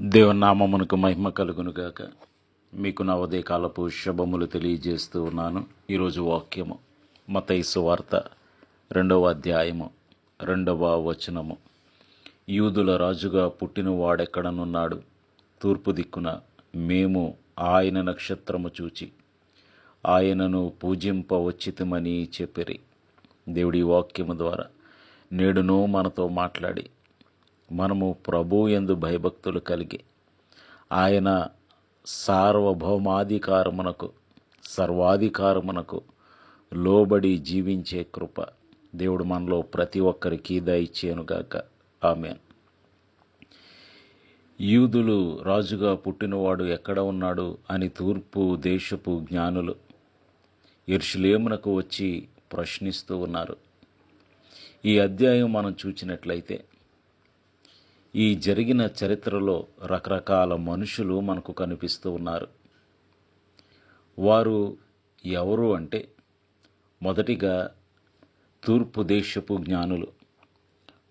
దేవునామమునకు మహిమ కలుగునుగాక. మీకు నా ఉదయకాలపు శుభములు తెలియజేస్తూ ఉన్నాను. ఈరోజు వాక్యము మతైసు వార్త రెండవ అధ్యాయము రెండవ వచనము. యూదుల రాజుగా పుట్టిన వాడెక్కడనున్నాడు తూర్పు దిక్కున మేము ఆయన నక్షత్రము చూచి ఆయనను పూజింపవచ్చితమని చెప్పిరి. దేవుడి వాక్యము ద్వారా నేడును మనతో మాట్లాడి మనము ప్రభు ఎందు భయభక్తులు కలిగి ఆయన సార్వభౌమాధికారమునకు సర్వాధికారమునకు లోబడి జీవించే కృప దేవుడు మనలో ప్రతి ఒక్కరికి దయచేనుగాక ఆమె యూదులు రాజుగా పుట్టినవాడు ఎక్కడ ఉన్నాడు అని తూర్పు దేశపు జ్ఞానులు ఇర్షులేమునకు వచ్చి ప్రశ్నిస్తూ ఉన్నారు. ఈ అధ్యాయం మనం చూచినట్లయితే ఈ జరిగిన చరిత్రలో రకరకాల మనుషులు మనకు కనిపిస్తూ ఉన్నారు. వారు ఎవరు అంటే మొదటిగా తూర్పు దేశపు జ్ఞానులు.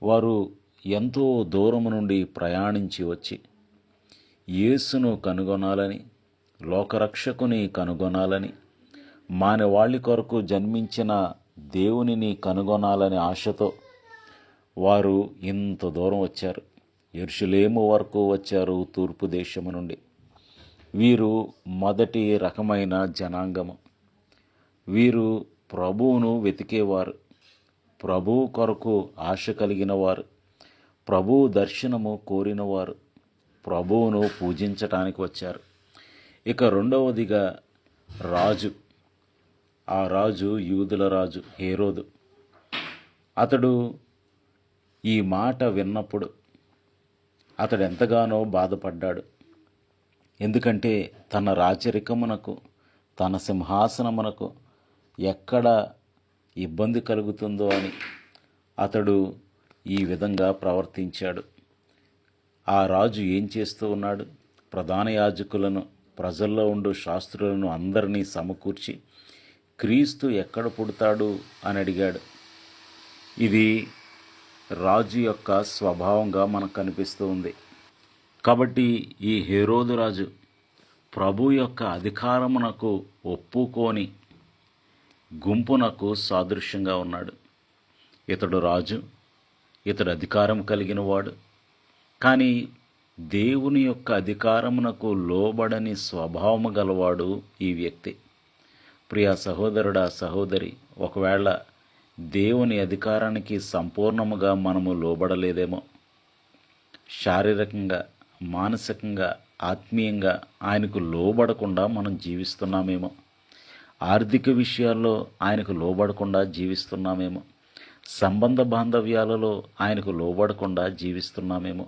వారు ఎంతో దూరం నుండి ప్రయాణించి వచ్చి యేసును కనుగొనాలని లోకరక్షకుని కనుగొనాలని మానవాళి కొరకు జన్మించిన దేవునిని కనుగొనాలనే ఆశతో వారు ఇంత దూరం వచ్చారు. ఎరుషులేము వరకు వచ్చారు తూర్పు దేశము నుండి. వీరు మొదటి రకమైన జనాంగము. వీరు ప్రభువును వెతికేవారు. ప్రభువు కొరకు ఆశ కలిగిన వారు ప్రభువు దర్శనము కోరినవారు. ప్రభువును పూజించటానికి వచ్చారు. ఇక రెండవదిగా రాజు. ఆ రాజు యూదుల రాజు హేరోదు. అతడు ఈ మాట విన్నప్పుడు అతడు ఎంతగానో బాధపడ్డాడు. ఎందుకంటే తన రాచరికమునకు తన సింహాసనమునకు ఎక్కడ ఇబ్బంది కలుగుతుందో అని అతడు ఈ విధంగా ప్రవర్తించాడు. ఆ రాజు ఏం చేస్తూ ఉన్నాడు? ప్రధాన యాజకులను ప్రజల్లో ఉండు శాస్త్రులను అందరినీ సమకూర్చి క్రీస్తు ఎక్కడ పుడతాడు అని అడిగాడు. ఇది రాజు యొక్క స్వభావంగా మనకు కనిపిస్తూ ఉంది. కాబట్టి ఈ హేరోదు రాజు ప్రభు యొక్క అధికారమునకు ఒప్పుకొని గుంపునకు సాదృశ్యంగా ఉన్నాడు. ఇతడు రాజు ఇతడు అధికారం కలిగిన వాడు కానీ దేవుని యొక్క అధికారమునకు లోబడని స్వభావము గలవాడు ఈ వ్యక్తి. ప్రియ సహోదరుడా సహోదరి ఒకవేళ దేవుని అధికారానికి సంపూర్ణముగా మనము లోబడలేదేమో. శారీరకంగా మానసికంగా ఆత్మీయంగా ఆయనకు లోబడకుండా మనం జీవిస్తున్నామేమో. ఆర్థిక విషయాల్లో ఆయనకు లోబడకుండా జీవిస్తున్నామేమో. సంబంధ బాంధవ్యాలలో ఆయనకు లోబడకుండా జీవిస్తున్నామేమో.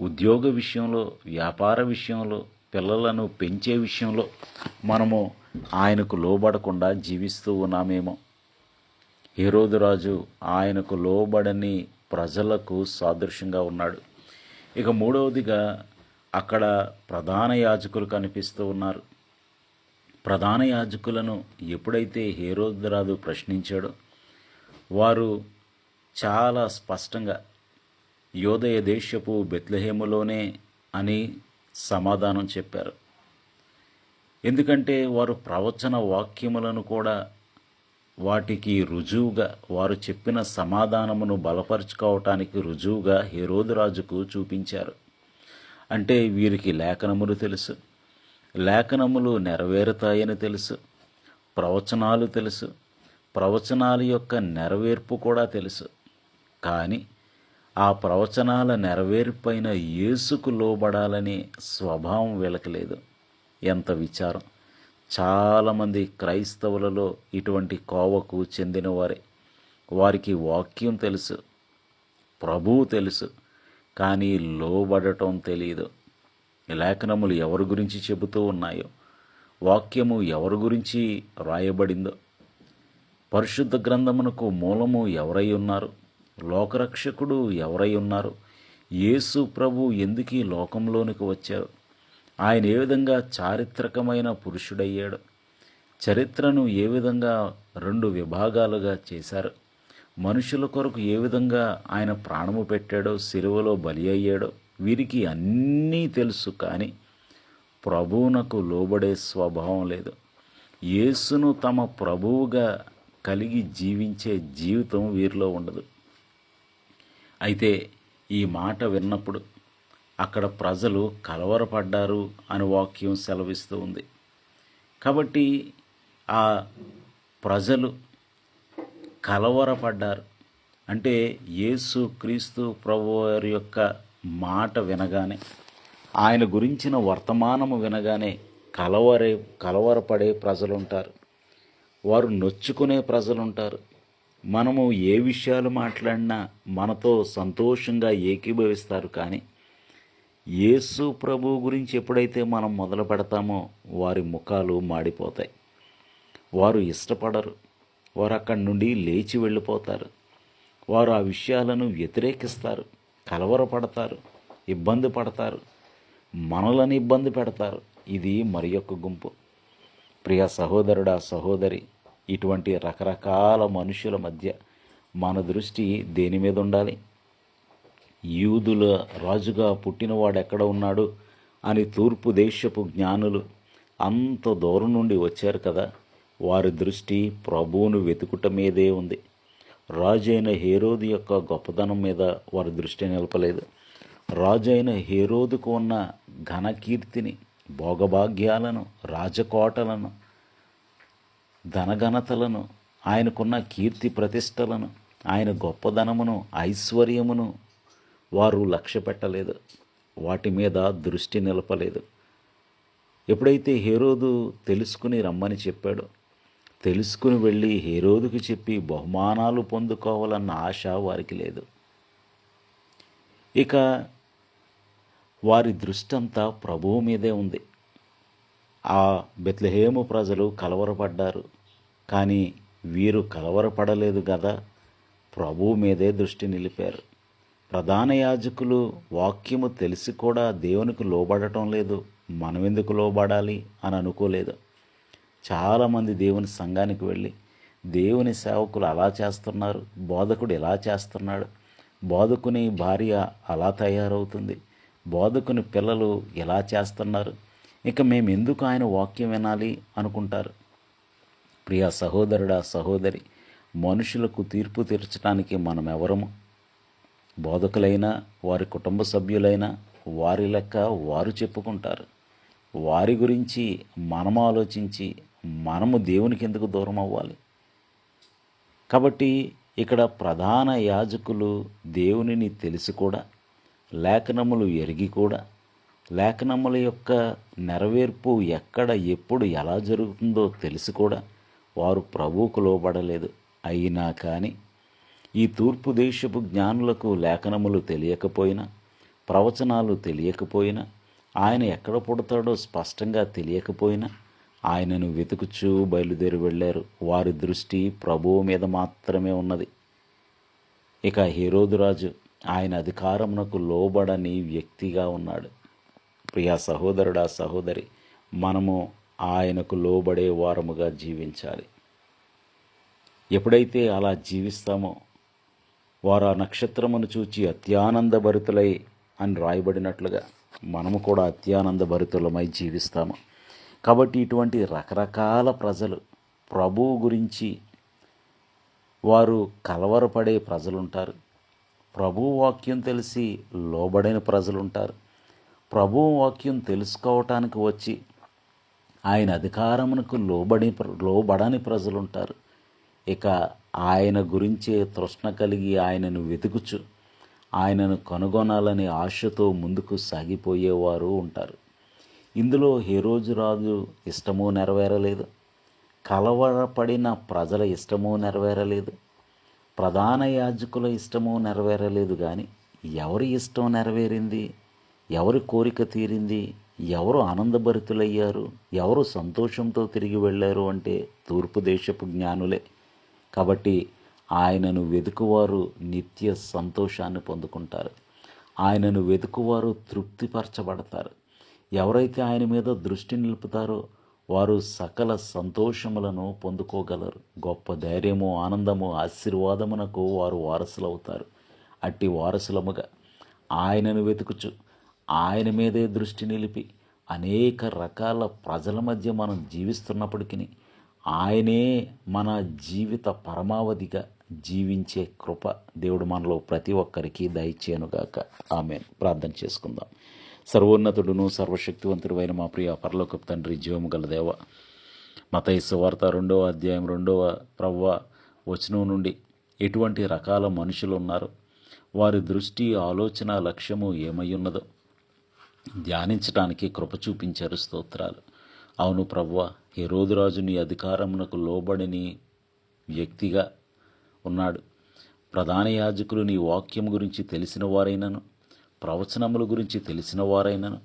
ఉద్యోగ విషయంలో వ్యాపార విషయంలో పిల్లలను పెంచే విషయంలో మనము ఆయనకు లోబడకుండా జీవిస్తూ ఉన్నామేమో. హీరోదురాజు ఆయనకు లోబడని ప్రజలకు సాదృశ్యంగా ఉన్నాడు. ఇక మూడవదిగా అక్కడ ప్రధాన యాజకులు కనిపిస్తూ ఉన్నారు. ప్రధాన యాజకులను ఎప్పుడైతే హేరోద్రాజు ప్రశ్నించాడో వారు చాలా స్పష్టంగా యోదయ దేశపు బెత్లహేములోనే అని సమాధానం చెప్పారు. ఎందుకంటే వారు ప్రవచన వాక్యములను కూడా వాటికి రుజువుగా వారు చెప్పిన సమాధానమును బలపరుచుకోవటానికి రుజువుగా హేరోదురాజుకు చూపించారు. అంటే వీరికి లేఖనములు తెలుసు. లేఖనములు నెరవేరుతాయని తెలుసు. ప్రవచనాలు తెలుసు. ప్రవచనాల యొక్క నెరవేర్పు కూడా తెలుసు. కానీ ఆ ప్రవచనాల నెరవేర్పైన యేసుకు లోబడాలనే స్వభావం వీళ్ళకి లేదు. ఎంత విచారం. చాలామంది క్రైస్తవులలో ఇటువంటి కోవకు చెందినవారే. వారికి వాక్యం తెలుసు ప్రభువు తెలుసు కానీ లోబడటం తెలియదు లేఖనములు ఎవరి గురించి చెబుతూ ఉన్నాయో వాక్యము ఎవరి గురించి రాయబడిందో పరిశుద్ధ గ్రంథమునకు మూలము ఎవరై ఉన్నారు లోకరక్షకుడు ఎవరై ఉన్నారు యేసు ప్రభు ఎందుకు ఈ లోకంలోనికి వచ్చారు ఆయన ఏ విధంగా చారిత్రకమైన పురుషుడయ్యాడు? చరిత్రను ఏ విధంగా రెండు విభాగాలుగా చేశారు? మనుషుల కొరకు ఏ విధంగా ఆయన ప్రాణము పెట్టాడో సిలువలో బలి అయ్యాడో వీరికి అన్నీ తెలుసు కానీ ప్రభువునకు లోబడే స్వభావం లేదు. యేసును తమ ప్రభువుగా కలిగి జీవించే జీవితం వీరిలో ఉండదు. అయితే ఈ మాట విన్నప్పుడు అక్కడ ప్రజలు కలవరపడ్డారు అని వాక్యం సెలవిస్తూ ఉంది. కాబట్టి ఆ ప్రజలు కలవరపడ్డారు. అంటే యేసు క్రీస్తు ప్రభు వారి యొక్క మాట వినగానే ఆయన గురించిన వర్తమానము వినగానే కలవరే కలవరపడే ప్రజలుంటారు. వారు నొచ్చుకునే ప్రజలుంటారు. మనము ఏ విషయాలు మాట్లాడినా మనతో సంతోషంగా ఏకీభవిస్తారు కానీ యేసు ప్రభు గురించి ఎప్పుడైతే మనం మొదలు పెడతామో వారి ముఖాలు మాడిపోతాయి. వారు ఇష్టపడరు. వారు అక్కడి నుండి లేచి వెళ్ళిపోతారు. వారు ఆ విషయాలను వ్యతిరేకిస్తారు. కలవరపడతారు. ఇబ్బంది పడతారు. మనలను ఇబ్బంది పెడతారు. ఇది మరి యొక్క గుంపు. ప్రియ సహోదరుడా సహోదరి ఇటువంటి రకరకాల మనుషుల మధ్య మన దృష్టి దేని మీద ఉండాలి? యూదుల రాజుగా పుట్టినవాడు ఎక్కడ ఉన్నాడు అని తూర్పు దేశపు జ్ఞానులు అంత దూరం నుండి వచ్చారు కదా. వారి దృష్టి ప్రభువును వెతుకుట మీదే ఉంది. రాజైన హేరోదు యొక్క గొప్పదనం మీద వారి దృష్టి నిలపలేదు. రాజైన హేరోదుకు ఉన్న ఘనకీర్తిని భోగభాగ్యాలను రాజకోటలను ధనఘనతలను ఆయనకున్న కీర్తి ప్రతిష్టలను ఆయన గొప్పదనమును ఐశ్వర్యమును వారు లక్ష్య పెట్టలేదు. వాటి మీద దృష్టి నిలపలేదు. ఎప్పుడైతే హేరోదు తెలుసుకుని రమ్మని చెప్పాడో తెలుసుకుని వెళ్ళి హేరోదుకు చెప్పి బహుమానాలు పొందుకోవాలన్న ఆశ వారికి లేదు. ఇక వారి దృష్టి అంతా ప్రభువు మీదే ఉంది. ఆ బెత్లహేము ప్రజలు కలవరపడ్డారు. కానీ వీరు కలవరపడలేదు కదా ప్రభువు మీదే దృష్టి నిలిపారు. ప్రధాన యాజకులు వాక్యము తెలిసి కూడా దేవునికి లోబడటం లేదు. మనం ఎందుకు లోబడాలి అని అనుకోలేదు. చాలామంది దేవుని సంఘానికి వెళ్ళి దేవుని సేవకులు అలా చేస్తున్నారు బోధకుడు ఇలా చేస్తున్నాడు బోధకుని భార్య అలా తయారవుతుంది బోధకుని పిల్లలు ఎలా చేస్తున్నారు. ఇక మేము ఎందుకు ఆయన వాక్యం వినాలి అనుకుంటారు? ప్రియ సహోదరుడా సహోదరి మనుషులకు తీర్పు తీర్చడానికి మనం ఎవరము బోధకులైనా వారి కుటుంబ సభ్యులైనా వారి లెక్క వారు చెప్పుకుంటారు. వారి గురించి మనం ఆలోచించి మనము దేవునికి ఎందుకు దూరం అవ్వాలి? కాబట్టి ఇక్కడ ప్రధాన యాజకులు దేవునిని తెలిసి కూడా లేఖనములు ఎరిగి కూడా లేఖనముల యొక్క నెరవేర్పు ఎక్కడ ఎప్పుడు ఎలా జరుగుతుందో తెలిసి కూడా వారు ప్రభువుకు లోబడలేదు. అయినా కానీ ఈ తూర్పు దేశపు జ్ఞానులకు లేఖనములు తెలియకపోయినా ప్రవచనాలు తెలియకపోయినా ఆయన ఎక్కడ పుడతాడో స్పష్టంగా తెలియకపోయినా ఆయనను వెతుకుచూ బయలుదేరి వెళ్ళారు. వారి దృష్టి ప్రభువు మీద మాత్రమే ఉన్నది. ఇక హీరోదురాజు ఆయన అధికారమునకు లోబడని వ్యక్తిగా ఉన్నాడు. ప్రియా సహోదరుడా సహోదరి మనము ఆయనకు లోబడే వారముగా జీవించాలి. ఎప్పుడైతే అలా జీవిస్తామో వారు ఆ నక్షత్రమును చూచి అత్యానందభరితులై అని రాయబడినట్లుగా మనము కూడా అత్యానందభరితులమై జీవిస్తాము. కాబట్టి ఇటువంటి రకరకాల ప్రజలు ప్రభువు గురించి వారు కలవరపడే ప్రజలుంటారు. ప్రభు వాక్యం తెలిసి లోబడైన ప్రజలుంటారు. ప్రభు వాక్యం తెలుసుకోవటానికి వచ్చి ఆయన అధికారమునకు లోబడి లోబడని ప్రజలుంటారు. ఇక ఆయన గురించే తృష్ణ కలిగి ఆయనను వెతుకుచు. ఆయనను కనుగొనాలనే ఆశతో ముందుకు సాగిపోయేవారు ఉంటారు. ఇందులో హేరోజు రాజు ఇష్టము నెరవేరలేదు. కలవరపడిన ప్రజల ఇష్టము నెరవేరలేదు. ప్రధాన యాజకుల ఇష్టము నెరవేరలేదు కానీ ఎవరి ఇష్టం నెరవేరింది? ఎవరి కోరిక తీరింది? ఎవరు ఆనందభరితులయ్యారు? ఎవరు సంతోషంతో తిరిగి వెళ్ళారు అంటే తూర్పు దేశపు జ్ఞానులే. కాబట్టి ఆయనను వెతుకువారు నిత్య సంతోషాన్ని పొందుకుంటారు. ఆయనను వెతుకువారు తృప్తిపరచబడతారు. ఎవరైతే ఆయన మీద దృష్టి నిలుపుతారో వారు సకల సంతోషములను పొందుకోగలరు. గొప్ప ధైర్యము ఆనందము ఆశీర్వాదమునకు వారు వారసులవుతారు. అట్టి వారసులముగా ఆయనను వెతుకుచు. ఆయన మీదే దృష్టి నిలిపి అనేక రకాల ప్రజల మధ్య మనం జీవిస్తున్నప్పటికీ ఆయనే మన జీవిత పరమావధిగా జీవించే కృప దేవుడు మనలో ప్రతి ఒక్కరికి దయచేయనుగాక. ఆమె ప్రార్థన చేసుకుందాం. సర్వోన్నతుడును సర్వశక్తివంతుడు మా ప్రియ పరలోకపు తండ్రి జీవము గల దేవ మతైసు వార్త రెండవ అధ్యాయం రెండవ ప్రవ్వ వచనం నుండి ఎటువంటి రకాల మనుషులు ఉన్నారు? వారి దృష్టి ఆలోచన లక్ష్యము ఏమై ఉన్నదో ధ్యానించడానికి కృప చూపించారు స్తోత్రాలు. అవును ప్రవ్వ హెరోదురాజు నీ అధికారమునకు లోబడిని వ్యక్తిగా ఉన్నాడు. ప్రధాన యాజకులు నీ వాక్యం గురించి తెలిసిన వారైనను ప్రవచనముల గురించి తెలిసిన వారైనను.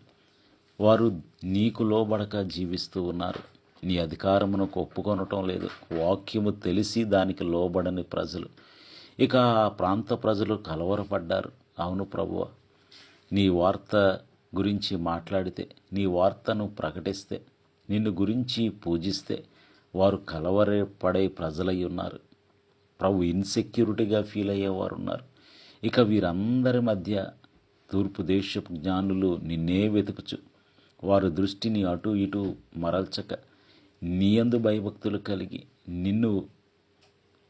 వారు నీకు లోబడక జీవిస్తూ ఉన్నారు. నీ అధికారమునకు ఒప్పుకొనటం లేదు. వాక్యము తెలిసి దానికి లోబడని ప్రజలు. ఇక ఆ ప్రాంత ప్రజలు కలవరపడ్డారు. అవును ప్రభువ నీ వార్త గురించి మాట్లాడితే నీ వార్తను ప్రకటిస్తే నిన్ను గురించి పూజిస్తే వారు కలవరపడే ప్రజలై ఉన్నారు ప్రభు ఇన్సెక్యూరిటీగా ఫీల్ అయ్యేవారు ఉన్నారు ఇక వీరందరి మధ్య తూర్పు దేశపు జ్ఞానులు నిన్నే వెతుకుచు. వారి దృష్టిని అటు ఇటు మరల్చక నీయందు భయభక్తులు కలిగి నిన్ను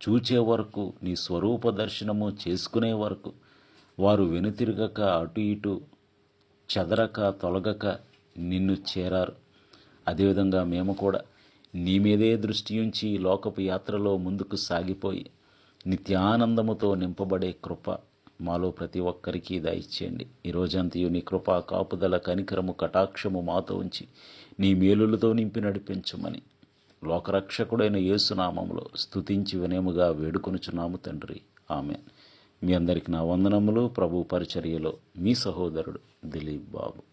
చూచే వరకు నీ స్వరూప దర్శనము చేసుకునే వరకు వారు వెనుతిరగక అటు ఇటు చెదరక తొలగక నిన్ను చేరారు. అదేవిధంగా మేము కూడా నీ మీదే దృష్టి ఉంచి లోకపు యాత్రలో ముందుకు సాగిపోయి నిత్యానందముతో నింపబడే కృప మాలో ప్రతి ఒక్కరికి దయచేయండి. ఈ రోజంతయు నీ కృప కాపుదల కనికరము కటాక్షము మాతో ఉంచి నీ మేలులతో నింపి నడిపించమని లోకరక్షకుడైన యేసునామములో స్తుతించి వినేముగా వేడుకొనుచున్నాము తండ్రి. ఆమె మీ అందరికి నా వందనములు. ప్రభు పరిచర్యలో మీ సహోదరుడు దిలీప్ బాబు.